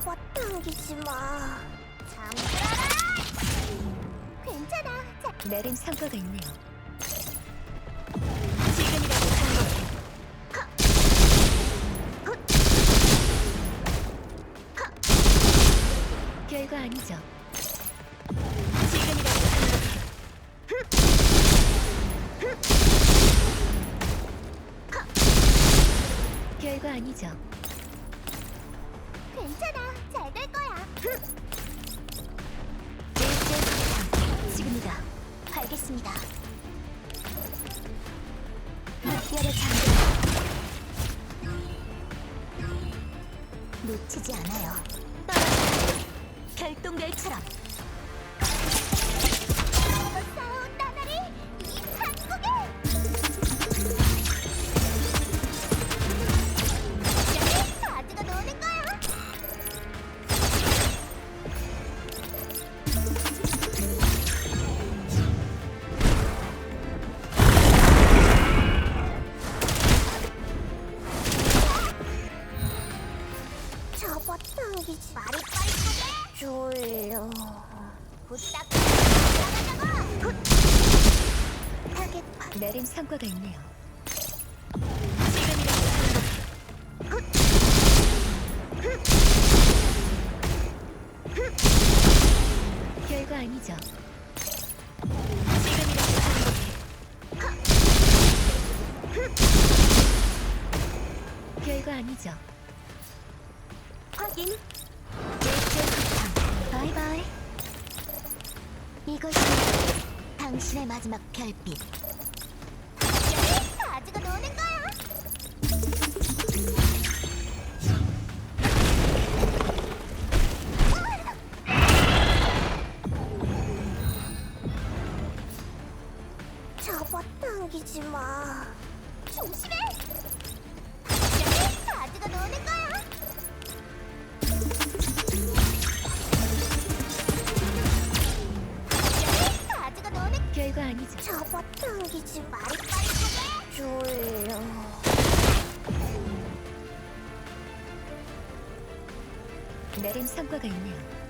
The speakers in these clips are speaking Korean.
잡아당기지 마. 잠들어라! 괜찮아. 자, 내린 성과가 있네요. 결과 아니죠. 지금이라도 성공해. 결과 아니죠. 괜찮아. 잘 될 거야. 지금이다. 알겠습니다. 물결의 장벽 놓치지 않아요. 떨어져 결동별처럼 성과가 있네요. 결과 아니죠. 결과 아니죠. 확인 바이바이. 이것이 당신의 마지막 별빛. 내린 성과가 있네요.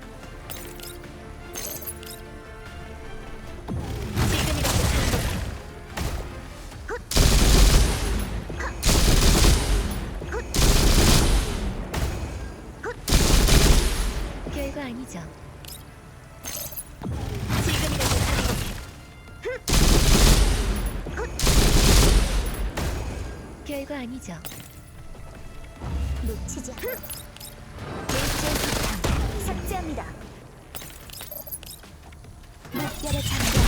아니죠. 놓치지 삭제합니다. 물결의 장벽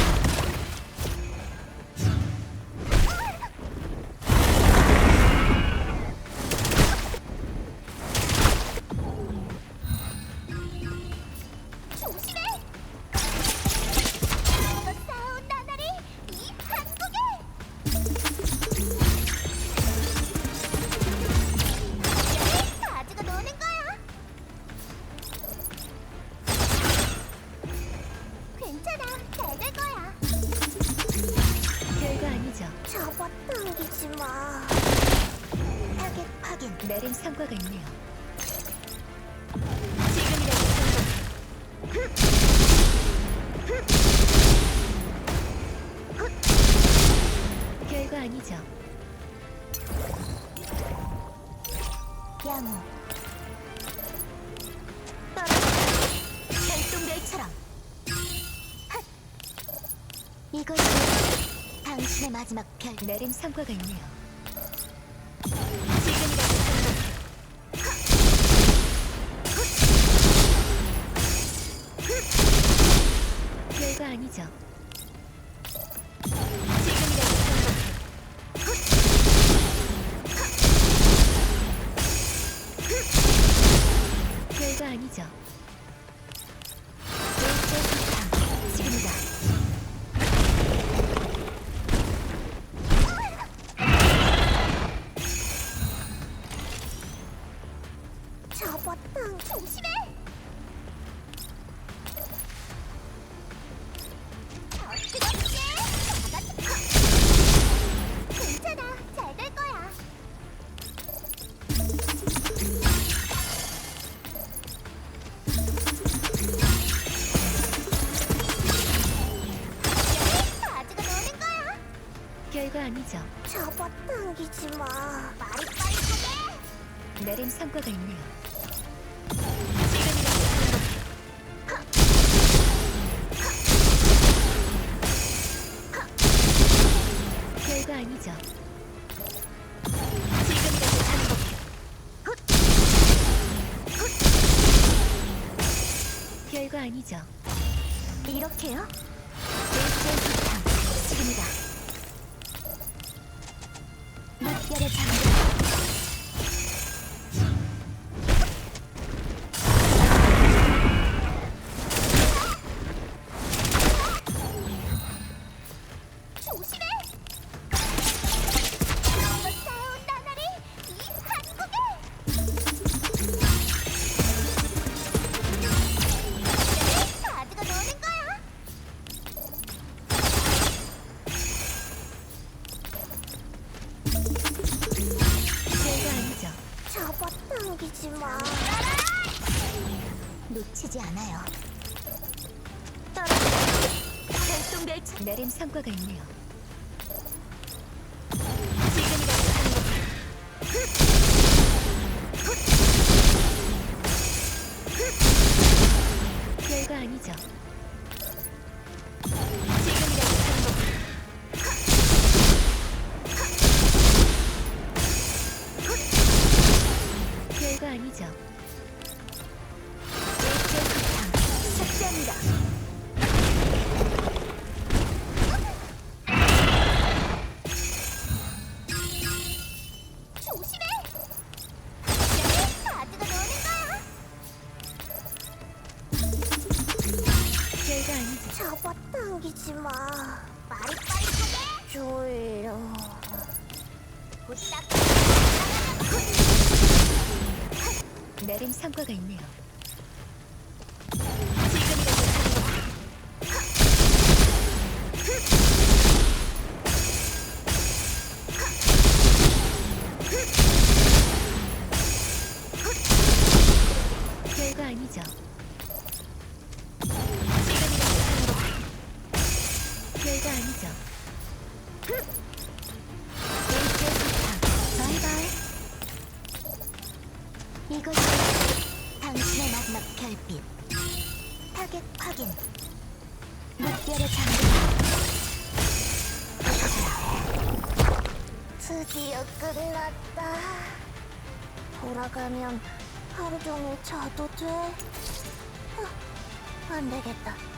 결과 아니죠. 양호. 이것이 당신의 마지막 별 내린 성과가 있네요. 아니죠. 잡았당 조심해 별거 아니죠. 잡아당기지 마. 말이 빨리 나름 성과가 있네요. 별거 아니죠. 지금이라도. 별거 아니죠. 이렇게요? 일제 사탕 지금이다. 물결의 장벽. 않아요. 결동결 나름 성과가 있네요. 지금이라도 행복해. 별거 아니죠. 잡아당기지 마. 말이 하게! 졸려. 부탁. 나름 성과가 있네요. 사탕 바이바이. 이것이 당신의 마지막 별빛. 타겟 확인. 물결의 장벽. 드디어 끝났다. 돌아가면 하루 종일 자도 돼. 아, 안 되겠다.